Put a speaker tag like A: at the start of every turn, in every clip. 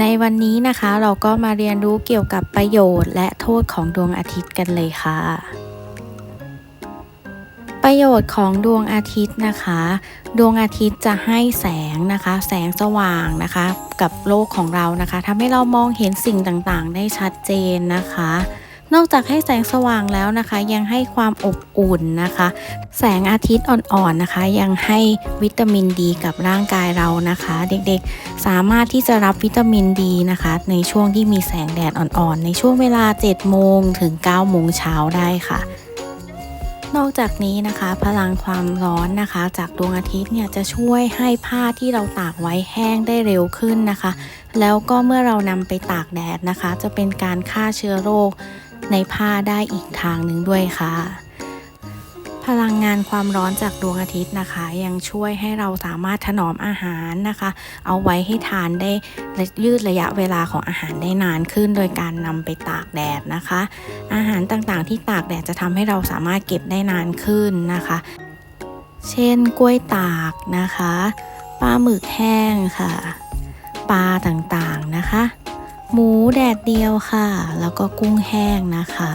A: ในวันนี้นะคะเราก็มาเรียนรู้เกี่ยวกับประโยชน์และโทษของดวงอาทิตย์กันเลยค่ะ ประโยชน์ของดวงอาทิตย์นะคะ ดวงอาทิตย์จะให้แสงนะคะ แสงสว่างนะคะ กับโลกของเรานะคะทำให้เรามองเห็นสิ่งต่างๆ ได้ชัดเจนนะคะ นอกจากให้แสงสว่างแล้วนะคะ ยังให้ความอบอุ่นนะคะ แสงอาทิตย์อ่อนๆนะคะ ยังให้วิตามินดีกับร่างกายเรานะคะ เด็กๆ สามารถที่จะรับวิตามินดีนะคะ ในช่วงที่มีแสงแดดอ่อนๆ ในช่วงเวลา 7 โมงถึง 9 โมงเช้าได้ค่ะนอกจากนี้นะคะพลังความร้อนนะคะ จากดวงอาทิตย์เนี่ยจะช่วยให้ผ้าที่เราตากไว้แห้งได้เร็วขึ้นนะคะ แล้วก็เมื่อเรานำไปตากแดดนะคะ จะเป็นการฆ่าเชื้อโรค ในผ้าได้อีกทางหนึ่งด้วยค่ะ พลังงานความร้อนจากดวงอาทิตย์นะคะ ยังช่วยให้เราสามารถถนอมอาหารนะคะ เอาไว้ให้ทานได้ยืดระยะเวลาของอาหารได้นานขึ้น โดยการนำไปตากแดดนะคะ อาหารต่างๆ ที่ตากแดดจะทำให้เราสามารถเก็บได้นานขึ้นนะคะ เช่นกล้วยตากนะคะปลาหมึกแห้งค่ะ ปลาต่างๆนะคะ หมูแดดเดียวค่ะ แล้วก็กุ้งแห้งนะคะ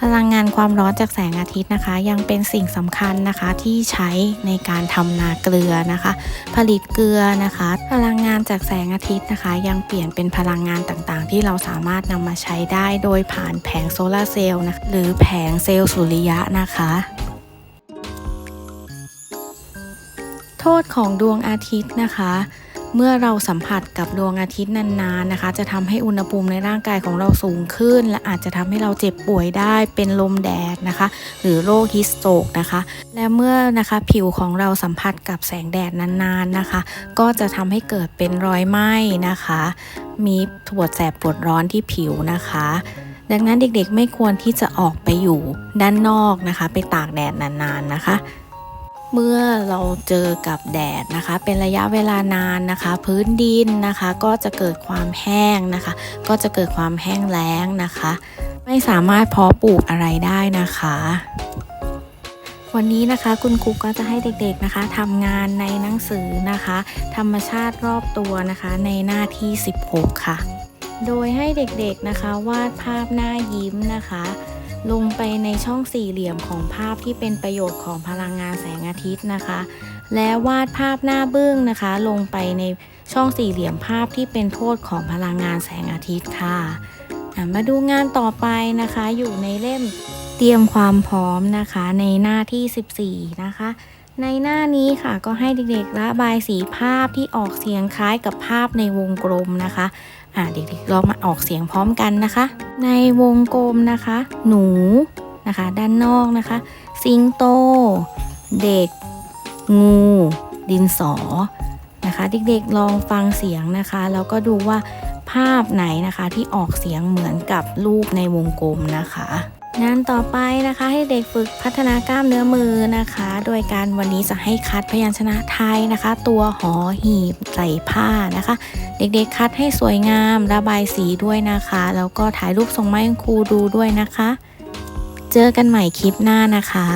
A: พลังงานความร้อนจากแสงอาทิตย์นะคะ ยังเป็นสิ่งสำคัญนะคะที่ใช้ในการทำนาเกลือนะคะ ผลิตเกลือนะคะ พลังงานจากแสงอาทิตย์นะคะ ยังเปลี่ยนเป็นพลังงานต่างๆ ที่เราสามารถนำมาใช้ได้โดยผ่านแผงโซลาร์เซลล์นะหรือแผงเซลล์สุริยะนะคะโทษของดวงอาทิตย์นะคะ เมื่อเราสัมผัสกับดวงอาทิตย์นานๆนะคะ จะทำให้อุณหภูมิในร่างกายของเราสูงขึ้น และอาจจะทำให้เราเจ็บป่วยได้เป็นลมแดดนะคะ หรือโรคฮิสโตกนะคะ และเมื่อนะคะผิวของเราสัมผัสกับแสงแดดนานๆนะคะ ก็จะทำให้เกิดเป็นรอยไหม้นะคะ มีปวดแสบปวดร้อนที่ผิวนะคะดังนั้นเด็กๆไม่ควรที่จะออกไปอยู่ด้านนอกนะคะ ไปตากแดดนานๆนะคะ เมื่อเราเจอกับแดดนะคะ เป็นระยะเวลานานนะคะ พื้นดินนะคะ ก็จะเกิดความแห้งนะคะ ก็จะเกิดความแห้งแล้งนะคะ ไม่สามารถเพาะปลูกอะไรได้นะคะ วันนี้นะคะคุณครูก็จะให้เด็กๆนะคะทำงานในหนังสือนะคะ ธรรมชาติรอบตัวนะคะ ในหน้าที่ 16 ค่ะ โดยให้เด็กๆนะคะวาดภาพหน้ายิ้มนะคะ ลงไปในช่องสี่เหลี่ยมของภาพที่เป็นประโยชน์ของพลังงานแสงอาทิตย์นะคะ และวาดภาพหน้าบึ้งนะคะ ลงไปในช่องสี่เหลี่ยมภาพที่เป็นโทษของพลังงานแสงอาทิตย์ค่ะอะมาดูงานต่อไปนะคะ อยู่ในเล่มเตรียมความพร้อมนะคะในหน้าที่ 14 นะคะ ในหน้านี้ค่ะก็ให้เด็กๆระบายสีภาพที่ออกเสียงคล้ายกับภาพในวงกลมนะคะ อ่าเด็กๆลองมาออกเสียงพร้อมกันนะคะ ในวงกลมนะคะ หนูนะคะ ด้านนอกนะคะ สิงโต เด็ก งู ดินสอนะคะ เด็กๆลองฟังเสียงนะคะ แล้วก็ดูว่าภาพไหนนะคะที่ออกเสียงเหมือนกับรูปในวงกลมนะคะ งานต่อไปนะคะให้เด็กฝึกพัฒนากล้ามเนื้อมือนะคะ โดยการวันนี้จะให้คัดพยัญชนะไทยนะคะ ตัวหอหีบใส่ผ้านะคะ เด็กๆคัดให้สวยงามระบายสีด้วยนะคะ แล้วก็ถ่ายรูปส่งมาให้ครูดูด้วยนะคะ เจอกันใหม่คลิปหน้านะคะ